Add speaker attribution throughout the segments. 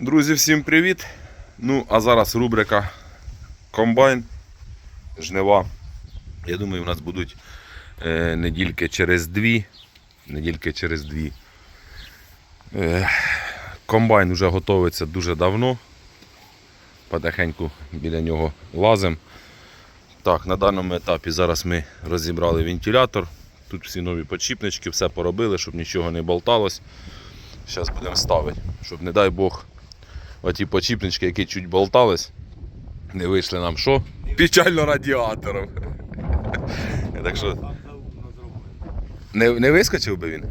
Speaker 1: Друзі, всім привіт! Ну, а зараз рубрика Комбайн, жнива. Я думаю, у нас будуть е, недільки через дві. Недільки через дві. Е, комбайн вже готується дуже давно. Потихеньку біля нього лазим. Так, на даному етапі зараз ми розібрали вентилятор. Тут всі нові почіпнички, все поробили, щоб нічого не болталось. Зараз будемо ставити, щоб, не дай Бог, оті почіпнички, які чуть болтались, не вийшли нам що? Печально радіатором. Так що не, не вискочив би він?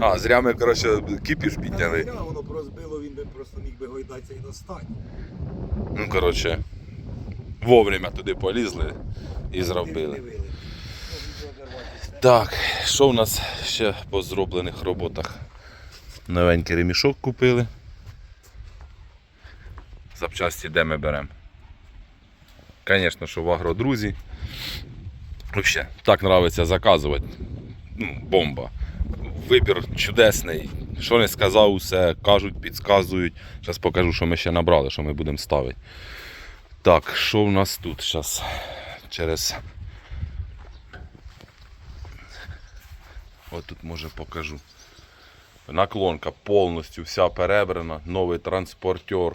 Speaker 1: А, зря ми, коротше, кіпіш підняли.
Speaker 2: Зря воно б розбило, він би просто міг би гойдатися і достати.
Speaker 1: Ну, коротше, вовремя туди полізли і зробили. Так, що в нас ще по зроблених роботах? Новенький ремішок купили. Запчасті де ми беремо? Звісно, що в агродрузі. Взагалі, так подобається заказувати. Ну, бомба. Вибір чудесний. Що не сказав, усе кажуть, підказують. Зараз покажу, що ми ще набрали, що ми будемо ставити. Так, що в нас тут зараз? Через От тут може покажу. Наклонка повністю вся перебрана, новий транспортер,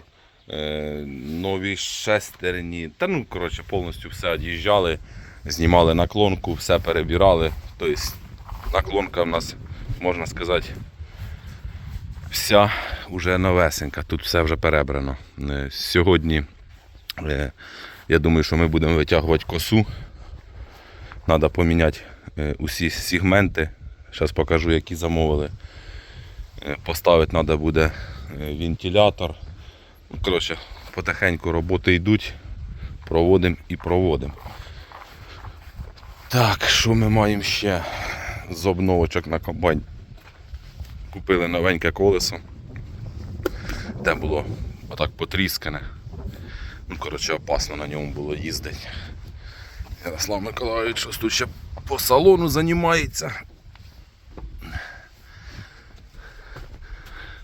Speaker 1: нові шестерні. Та ну, коротше, повністю все од'їжджали, знімали наклонку, все перебирали. Тобто наклонка в нас, можна сказати, вся вже новесенька. Тут все вже перебрано. Е, Сьогодні е, я думаю, що ми будемо витягувати косу. Треба поміняти е, усі сегменти. Зараз покажу, які замовили. Е, Поставити треба буде е, вентилятор. Коротше, потихеньку роботи йдуть. Проводимо і проводимо. Так, що ми маємо ще з обновочок на комбайн? Купили новеньке колесо. Те було отак потріскане. Ну, коротше, опасно на ньому було їздити. Ярослав Миколаївич щось тут ще по салону займається.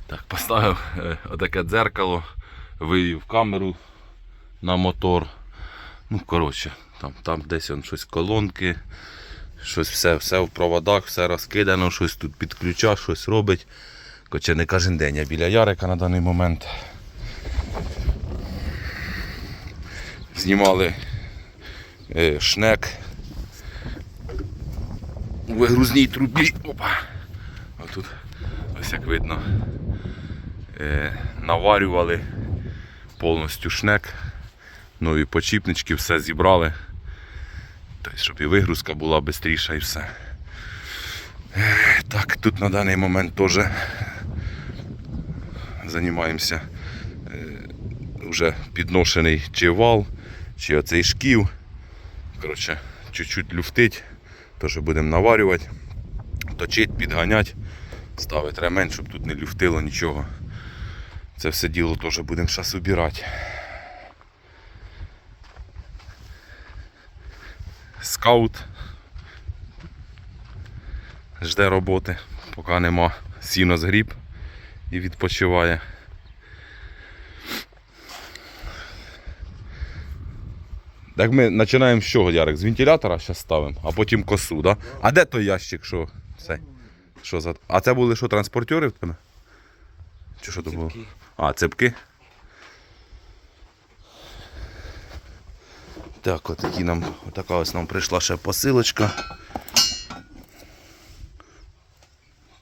Speaker 1: Так, поставив е, отаке дзеркало, вивів камеру на мотор. Ну, коротше, там, там десь он щось колонки, щось все, все в проводах, все розкидано, щось тут підключа, щось робить. Хоча не кожен день я біля Ярика на даний момент. Знімали е, шнек у вигрузній трубі. Опа. Отут, ось як видно, е, наварювали повністю шнек, нові почіпнички, все зібрали. Тобто, щоб і вигрузка була швидша і все. Так, тут на даний момент теж займаємося е, вже підношений чи вал, чи оцей шків. Коротше, чуть-чуть люфтить, теж будемо наварювати, точити, підганяти, ставити ремень, щоб тут не люфтило нічого. Це все діло теж будемо зараз убирати. Скаут жде роботи, поки нема сіно згріб і відпочиває. Так ми починаємо з чого, Ярик? З вентилятора зараз ставимо, а потім косу, да? А де той ящик, що? Це? Що за... А це були що, транспортери в тебе? Чи що то було? А, цепки. Так, отакі нам, отака ось нам прийшла ще посилочка.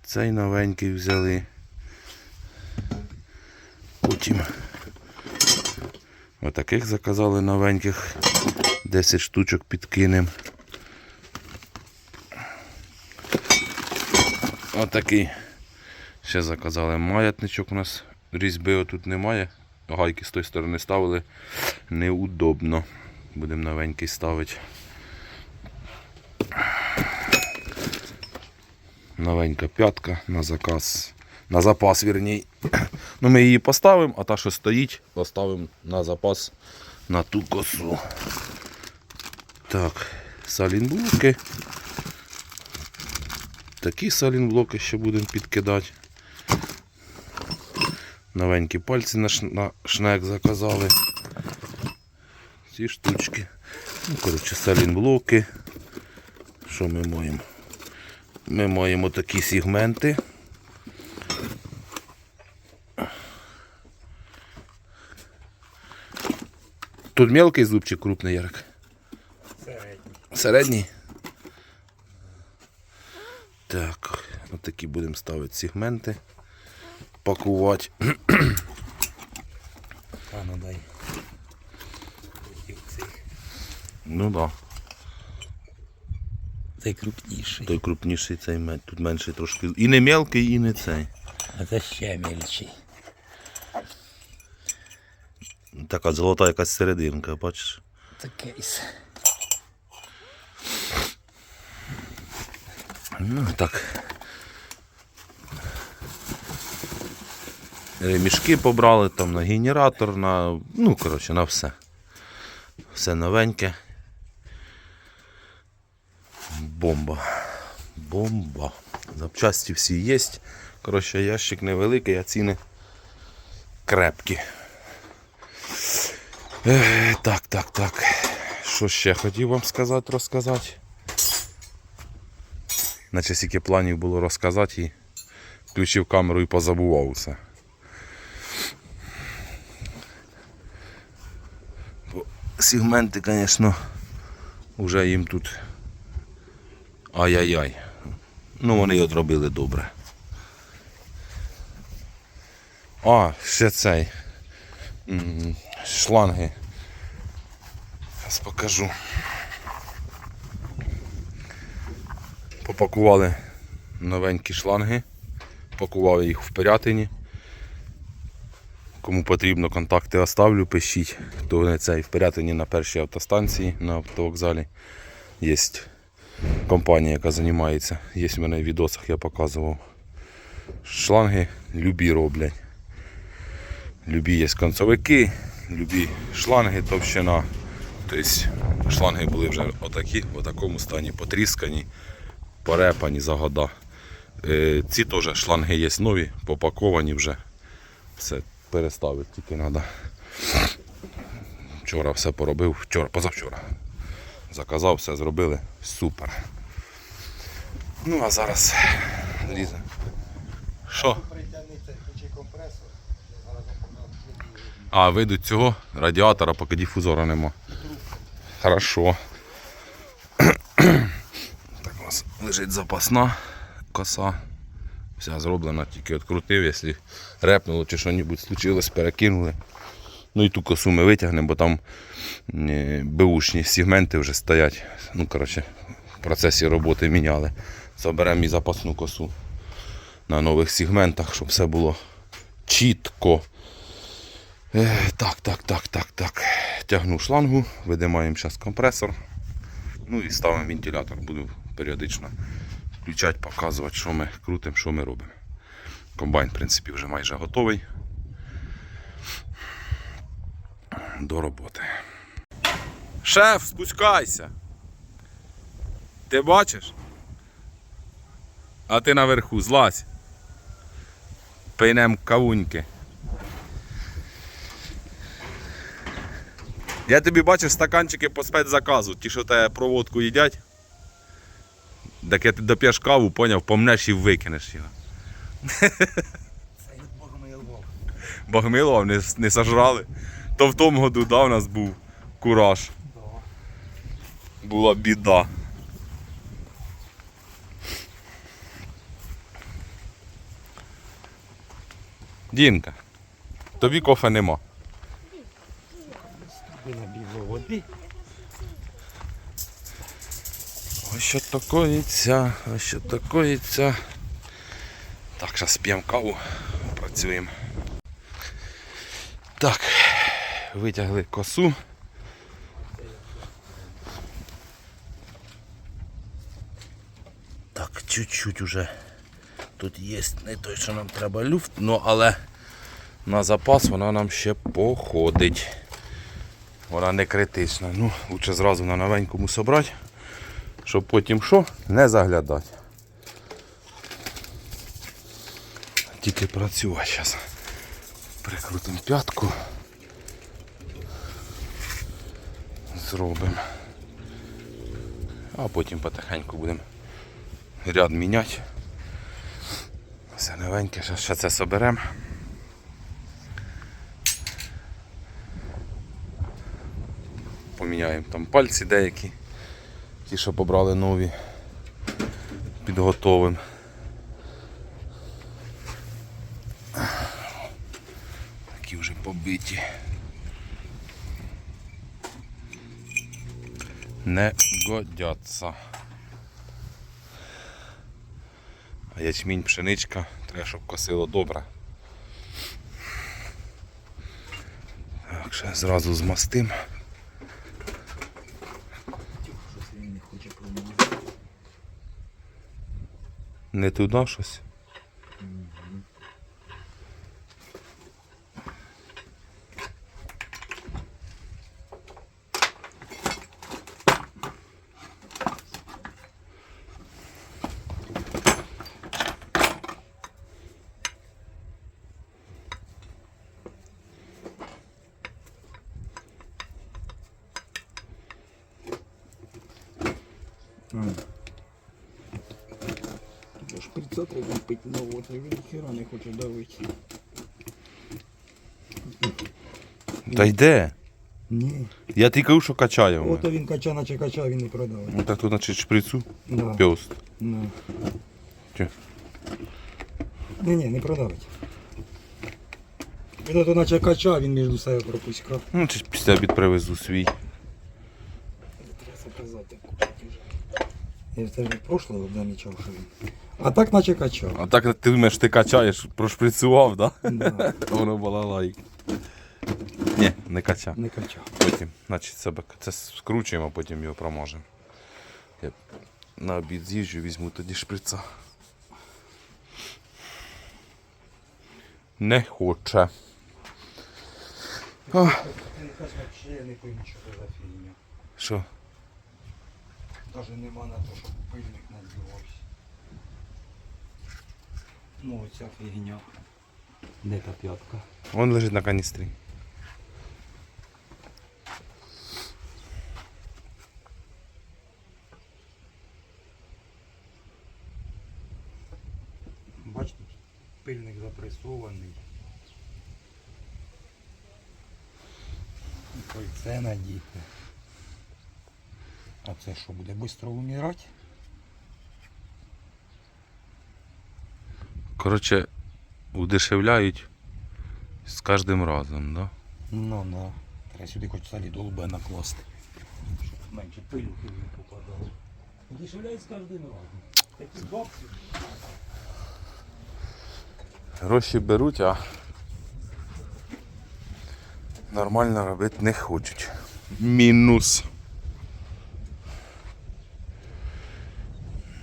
Speaker 1: Цей новенький взяли. Потім отаких заказали новеньких. 10 штучок підкинемо. Отакий. Ще заказали маятничок у нас. Різьби отут немає. Гайки з тої сторони ставили. Неудобно. Будемо новенький ставити. Новенька п'ятка на заказ. На запас, вірній. Ну, ми її поставимо, а та, що стоїть, поставимо на запас на ту косу. Так, салінблоки. Такі салінблоки ще будемо підкидати. Новенькі пальці на, шнек заказали. Ці штучки. Ну, коротше, салінблоки. Що ми маємо? Ми маємо такі сегменти. Тут мелкий зуб чи крупний ярик?
Speaker 2: Середній.
Speaker 1: Середній. Так, отакі будемо ставити сегменти. Пакувати.
Speaker 2: А ну дай.
Speaker 1: Ну. Да.
Speaker 2: Цей крупніший.
Speaker 1: Той крупніший, цей тут менший трошки. І не мелкий, і не цей.
Speaker 2: А це ще мельчий.
Speaker 1: Така золота якась серединка, бачиш?
Speaker 2: Це кейс.
Speaker 1: Ну так. Мішки побрали там на генератор, на. Ну, коротше, на все. Все новеньке. Бомба. Бомба. Запчасті всі є. Коротше, ящик невеликий, а ціни крепкі. Ех, так, так, так. Що ще хотів вам сказати, розказати? Наче стільки планів було розказати і включив камеру і позабував усе. Сегменти, звісно, вже їм тут ай-яй-яй. Ну вони й отробили добре. А, ще цей. Шланги. Зараз покажу. Попакували новенькі шланги, пакували їх в Пирятині. Кому потрібно, контакти оставлю, пишіть. Хто не цей в Пирятині на першій автостанції на автовокзалі. Є компанія, яка займається. Є в мене в відосах, я показував. Шланги любі роблять. Любі є концовики, любі шланги товщина. Тобто шланги були вже отакі, в такому стані потріскані порепані за года. Е, Ці теж шланги є нові, попаковані вже. Все переставити тільки треба. Вчора все поробив, вчора, позавчора. Заказав, все зробили. Супер. Ну а зараз лізе. Що? А, вийдуть цього радіатора, поки дифузора нема. Хорошо. Так у нас лежить запасна коса. Вся зроблена, тільки відкрутив, якщо репнуло чи що-небудь случилось, перекинули. Ну і ту косу ми витягнемо, бо там е, беушні сегменти вже стоять. Ну, коротше, в процесі роботи міняли. Заберемо і запасну косу на нових сегментах, щоб все було чітко. Е, Так, так, так, так, так. Тягну шлангу, видимаємо зараз компресор. Ну і ставимо вентилятор. Буду періодично включати, показувати, що ми крутимо, що ми робимо. Комбайн, в принципі, вже майже готовий. До роботи. Шеф, спускайся. Ти бачиш? А ти наверху, злазь. Пийнем кавуньки. Я тобі бачив стаканчики по спецзаказу, ті, що тебе проводку їдять. Так я ти доп'єш каву, поняв, помнеш і викинеш його.
Speaker 2: Львов.
Speaker 1: Богмилов не, не сожрали. То в тому году да, у нас був кураж. Була біда. Дінка, тобі кофе нема.
Speaker 2: Води.
Speaker 1: Ось що такоїться, ось що такоїться. Так, зараз п'ємо каву, працюємо. Так, витягли косу. Так, чуть-чуть уже тут є не той, що нам треба люфт, ну але на запас вона нам ще походить. Вона не критична. Ну, лучше зразу на новенькому собрати щоб потім що? Не заглядати. Тільки працювати зараз. Прикрутимо п'ятку. Зробимо. А потім потихеньку будемо ряд міняти. Все новеньке, ще, ще це соберемо. Поміняємо там пальці деякі, ті, що побрали нові, підготовимо. Такі вже побиті. Не годяться. А ячмінь, пшеничка, треба, щоб косило добре. Так, ще зразу змастим.
Speaker 2: Щось він не хоче промовити.
Speaker 1: Не туди щось.
Speaker 2: До шприца треба пити, ну от він ніхера не хоче давити.
Speaker 1: Та йде.
Speaker 2: Ні.
Speaker 1: Я тільки кажу, що качає. в
Speaker 2: Ото
Speaker 1: мене.
Speaker 2: він кача, наче кача, він не продав.
Speaker 1: Ну так тут значить шприцу.
Speaker 2: Да.
Speaker 1: Пьост.
Speaker 2: Да.
Speaker 1: Чо?
Speaker 2: Ні, ні, не продавить. Він ото наче кача, він між себе пропускав.
Speaker 1: Ну, чи після обід привезу свій.
Speaker 2: Треба заказати купити вже. Я це вже прошлого замічав, що він. А так наче качав.
Speaker 1: А так ти думаєш, ти качаєш, прошприцював, да?
Speaker 2: Да.
Speaker 1: Воно балалайк. Ні, не кача.
Speaker 2: Не качав.
Speaker 1: Потім, значить, себе це скручуємо, а потім його промажемо. Я на обід з'їжджу, візьму тоді шприца. Не хоче. О,
Speaker 2: що це? Даже нема на те, щоб пильник надівався. Ну оця фігня. Де та п'ятка?
Speaker 1: Вон лежить на каністрі.
Speaker 2: Бачите, пильник запресований. І Кольце надіти. А це що, буде швидко вмирати?
Speaker 1: Коротше, удешевляють з кожним разом, да?
Speaker 2: Ну да. Треба сюди хоч солідол би накласти. Щоб менше пилюки не попадало. Дешевляють з кожним разом. Такі бабці.
Speaker 1: Гроші беруть, а нормально робити не хочуть. Мінус.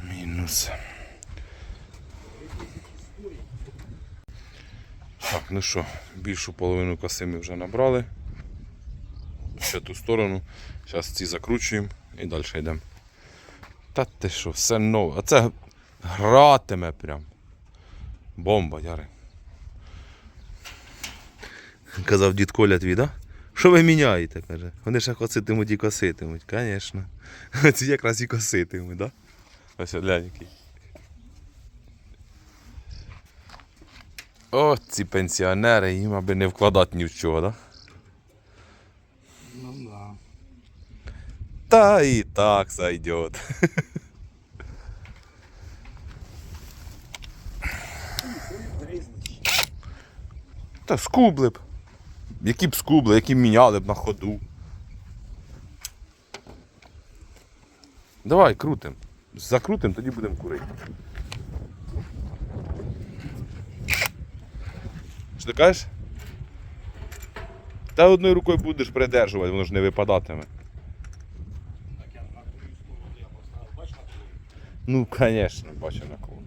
Speaker 1: Мінус. Так, ну що, більшу половину коси ми вже набрали. Ще ту сторону. Зараз ці закручуємо і далі йдемо. Та ти що, все нове. А це гратиме прям. Бомба, Яри. Казав дід Коля твій, да? Що ви міняєте? каже. Вони ще коситимуть і коситимуть, звісно. Ці якраз і коситимуть, да? Ось глянь який. О, ці пенсіонери, їм аби не вкладати ні в чого, да?
Speaker 2: Ну да.
Speaker 1: Та і так сойдет. Та скубли б. Які б скубли, які б міняли б на ходу. Давай, крутим. Закрутим, тоді будемо курити. Що ти кажеш? Та одною рукою будеш придержувати, воно ж не випадатиме.
Speaker 2: Так я на сторону я поставив, бач на твою?
Speaker 1: Ну, конечно, бачу на кого.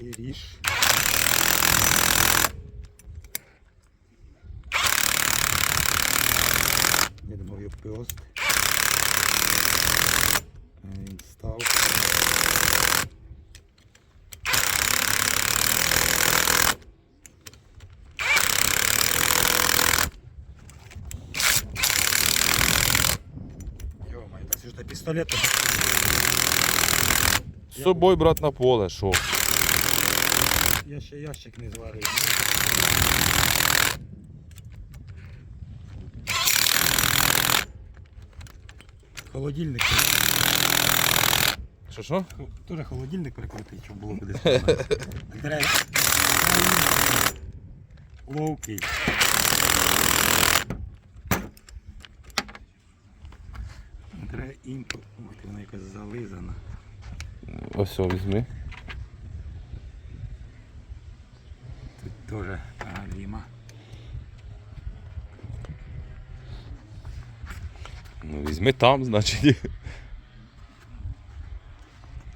Speaker 2: І ріж. Думав, я пьост. Пістолет.
Speaker 1: З собою, брат, на поле, що?
Speaker 2: Я ще ящик не зварив. Холодильник.
Speaker 1: Що що?
Speaker 2: Тоже холодильник прикрутить, щоб було куди. Ловкий. Треба імпорт. Ух ти, вона якась зализана.
Speaker 1: Ось о, візьми.
Speaker 2: Тут теж галіма.
Speaker 1: Ну, візьми там, значить.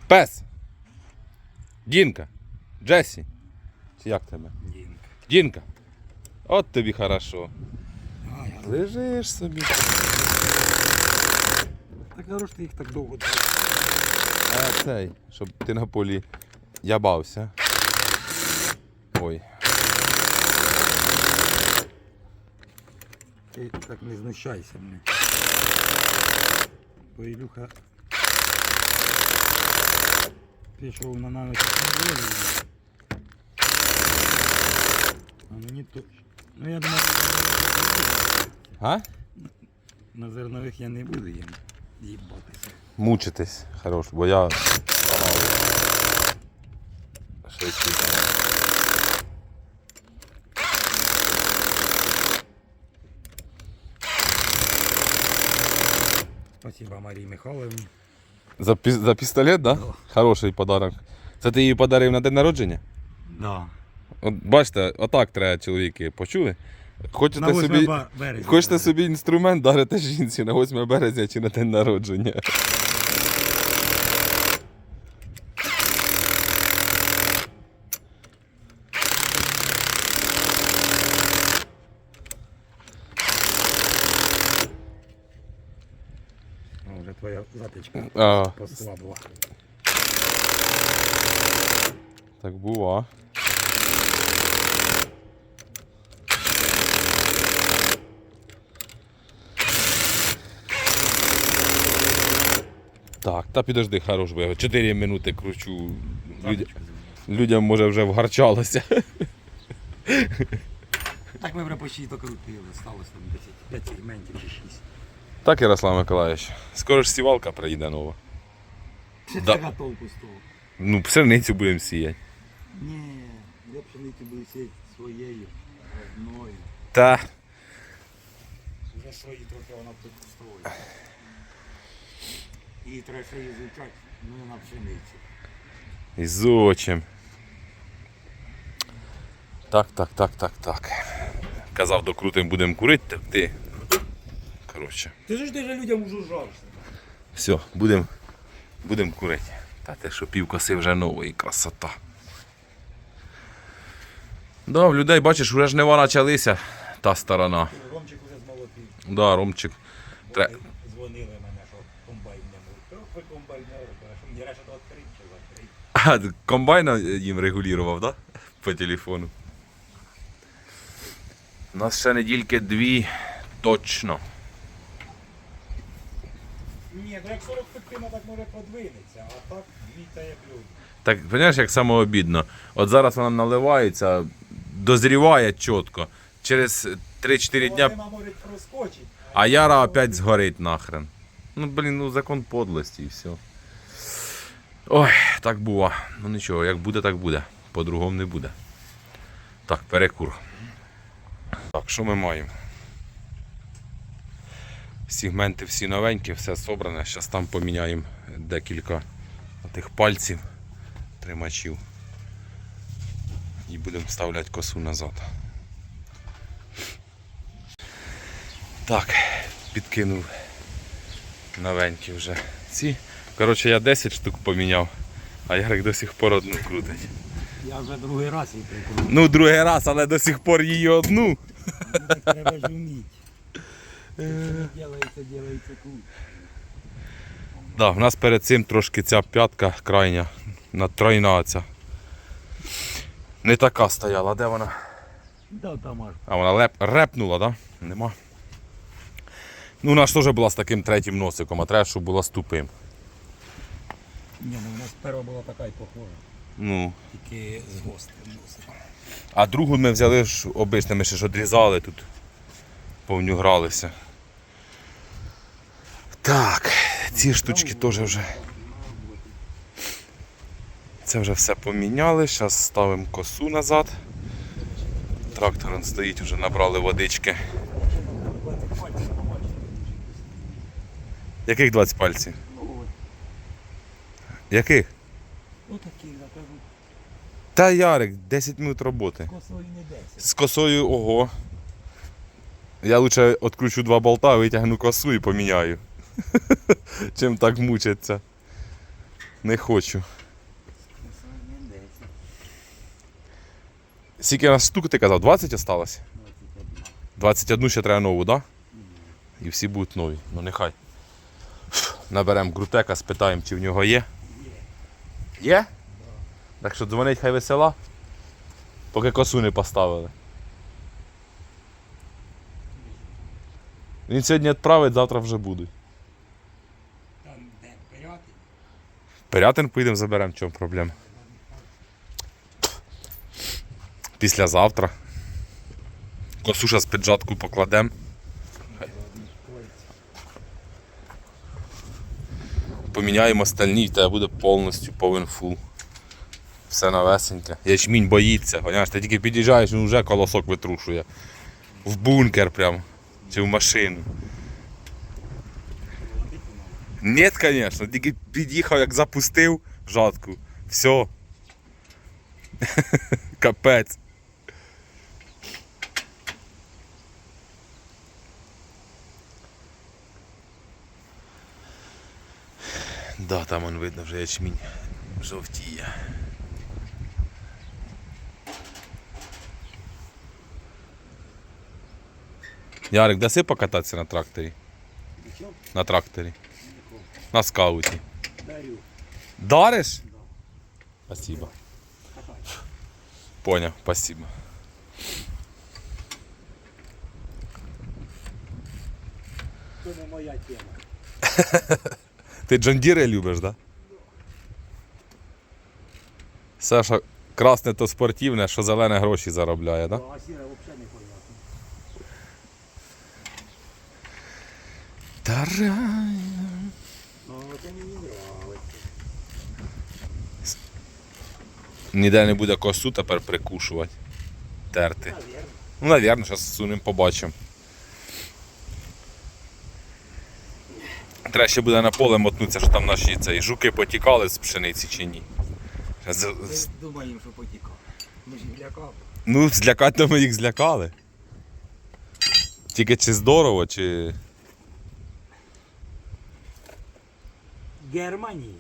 Speaker 1: Пес! Дінка! Джесі! Чи як тебе?
Speaker 2: Дінка.
Speaker 1: Дінка! От тобі хорошо. Лежиш собі.
Speaker 2: Так хорош ти їх так довго.
Speaker 1: А цей, щоб ти на полі ябався. Ой.
Speaker 2: Ти так не знущайся мене. Бо Ілюха пішов на навіть на. А мені то. Ну я думаю,
Speaker 1: А?
Speaker 2: на зернових я не буду їм їбатися.
Speaker 1: Мучитись. Хорош, бо я.
Speaker 2: Спасибо Марії Михайловні.
Speaker 1: За, пі- за пістолет, да? Хороший подарок. Це ти її подарив на день народження?
Speaker 2: Да.
Speaker 1: От бачите, отак треба чоловіки. Почули? Хочете
Speaker 2: На 8
Speaker 1: собі.
Speaker 2: березня.
Speaker 1: Хочете собі інструмент, дарите жінці на 8 березня чи на день народження.
Speaker 2: О, Вже твоя затичка
Speaker 1: А,
Speaker 2: послабла.
Speaker 1: так бува. Так, та підожди, хорош, бо я 4 минути кручу. Людя- людям може вже вгарчалося.
Speaker 2: Так ми вже почти докрутили, сталося там 5 сегментів чи 6.
Speaker 1: Так, Ярослав Миколаївич. Скоро ж сівалка приїде нова.
Speaker 2: Чи
Speaker 1: Да.
Speaker 2: така толку з того?
Speaker 1: Ну, пшеницю будемо сіяти.
Speaker 2: Ні, я пшеницю буду сіяти своєю, одною.
Speaker 1: Та.
Speaker 2: Вже свої трохи вона тут Її треба ще ну на пшеницю.
Speaker 1: І зочим. Так, так, так, так, так. Казав, докрутим будемо курити, так ти. Коротше.
Speaker 2: Ти ж даже людям уже жалься.
Speaker 1: Все, будемо будем курити. Та те, що пів коси вже нової, красота. Да, в людей, бачиш, вже жнива почалися, та сторона.
Speaker 2: Ромчик уже змолотив.
Speaker 1: Да, Ромчик. Тре...
Speaker 2: Дзвонили мене, що комбайн не може. Ви комбайн не робите, що мені решта відкрити чи закрити.
Speaker 1: А, комбайна їм регулював, да? По телефону. У нас ще недільки дві точно.
Speaker 2: Ні, ну як 40 пекина так може подвинеться, а так дві як люди.
Speaker 1: Так, розумієш, як самообідно. От зараз вона наливається, дозріває чітко. Через 3-4 дня,
Speaker 2: Вона може проскочити.
Speaker 1: а яра опять згорить нахрен. Ну, блін, ну закон подлості і все. Ой, так бува. Ну нічого, як буде, так буде. По-другому не буде. Так, перекур. Так, що ми маємо? Сегменти всі новенькі, все собране. Зараз там поміняємо декілька тих пальців, тримачів. І будемо вставляти косу назад. Так, підкинув новенькі вже ці. Коротше, я 10 штук поміняв, а Ярик до сих пор одну крутить.
Speaker 2: Я вже другий раз її прикрутив.
Speaker 1: Ну, другий раз, але до сих пор її одну.
Speaker 2: Ну, так треба ж вміти. Ділається, ділається круто.
Speaker 1: Да, в нас перед цим трошки ця п'ятка крайня, на тройна ця. Не така стояла, де вона?
Speaker 2: Да, там аж.
Speaker 1: А вона леп, репнула, да? Нема. Ну, вона ж теж була з таким третім носиком, а треба, щоб була з тупим.
Speaker 2: Ні, ну у нас перша була така й похожа.
Speaker 1: Ну.
Speaker 2: Тільки з носиком.
Speaker 1: А другу ми взяли ж обичними, ще ж одрізали тут. Повню гралися. Так, ці штучки теж вже. Це вже все поміняли. Зараз ставимо косу назад. Трактор стоїть, вже набрали водички. Яких 20 пальців?
Speaker 2: Ну,
Speaker 1: Яких?
Speaker 2: отакі, напевно,
Speaker 1: Та Ярик, 10 минут роботи.
Speaker 2: косою не 10.
Speaker 1: З косою ого. Я лучше відкручу два болта, витягну косу і поміняю. Чим так мучиться. Не хочу.
Speaker 2: Косою не 10.
Speaker 1: Скільки нас штук ти казав? 20 осталось?
Speaker 2: 21.
Speaker 1: 21 ще треба нову, так? Да? І всі будуть нові. Ну нехай. Наберемо крутека, спитаємо, чи в нього є. Є? Так що дзвонить хай весела. Поки косу не поставили. Він сьогодні відправить, завтра вже будуть.
Speaker 2: Там де вперед.
Speaker 1: Пирятин поїдемо, заберемо, в чому проблема. Післязавтра. Косуша з піджатку покладемо. Поміняємо стальні, тебе буде повністю повен фул. Все новесеньке. Ячмінь боїться, понимаєш, ти тільки під'їжджаєш, він вже колосок витрушує. В бункер прям. Чи в машину. Ні, звісно, тільки під'їхав, як запустив жатку. Все. Капець. Да, там он видно вже ячмінь жовтіє. Ярик, даси покататися на тракторі?
Speaker 2: Що?
Speaker 1: На тракторі. На скауті.
Speaker 2: Дарю.
Speaker 1: Дариш? Спасибо. Понял, спасибо.
Speaker 2: Це не моя тема.
Speaker 1: Ти Джондіри любиш, так? да? Саша, красне то спортивне, що зелене гроші заробляє, да?
Speaker 2: А сіра взагалі не понятно.
Speaker 1: Ніде не буде косу тепер прикушувати. Терти. Ну, навірно, зараз сунемо побачимо. Треба ще буде на поле мотнутися, що там наші цей, жуки потікали з пшениці чи ні. З-
Speaker 2: Ми
Speaker 1: з-
Speaker 2: думаємо, що потікав. Ми ж їх лякав.
Speaker 1: Ну, злякати то ми їх злякали. Тільки чи здорово, чи.
Speaker 2: Германії.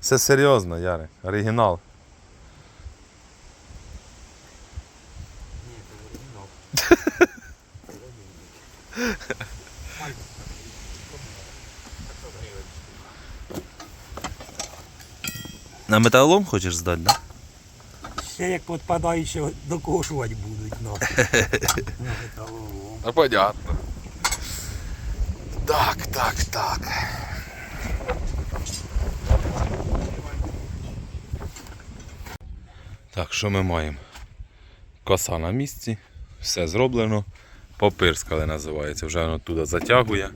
Speaker 1: Все серйозно, Ярик. Оригінал.
Speaker 2: Ні, це оригінал.
Speaker 1: На металолом хочеш здати, да?
Speaker 2: Ще як підпадаючи, докошувати будуть нас. На металолом.
Speaker 1: Ну, понятно. Так, так, так. Так, що ми маємо? Коса на місці, все зроблено. Попирскали називається. Вже воно туди затягує,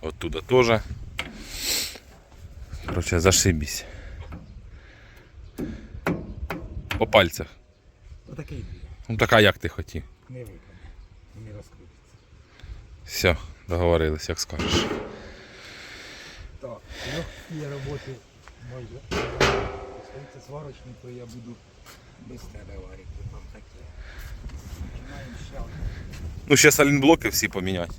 Speaker 1: оттуда теж. Коротше, зашибісь. По пальцях.
Speaker 2: Отакий.
Speaker 1: Ну така як ти хотів.
Speaker 2: Не випаде. Не розкрутиться.
Speaker 1: Все, договорились, як скажеш.
Speaker 2: Так, легкі роботи майже. Це сварочні, то я буду без тебе варити. Там таке. Починаємо ще.
Speaker 1: Ну, ще салінблоки всі поміняти.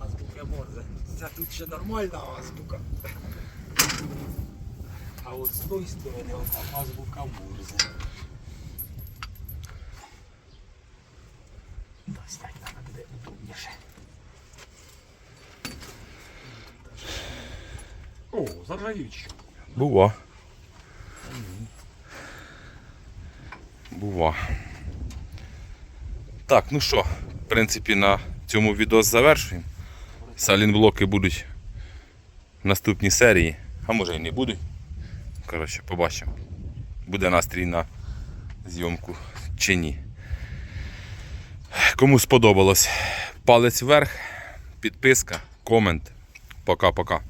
Speaker 2: Азбука Морзе. Це тут ще нормальна азбука. А от з тої сторони от там азбука Морзе. Достать треба буде удобніше. О, заржавічка.
Speaker 1: Бува. Бува. Так, ну що, в принципі, на цьому відео завершуємо. Салінблоки будуть в наступній серії, а може і не будуть. Коротше, побачимо. Буде настрій на зйомку чи ні. Кому сподобалось, палець вверх, підписка, комент. Пока-пока.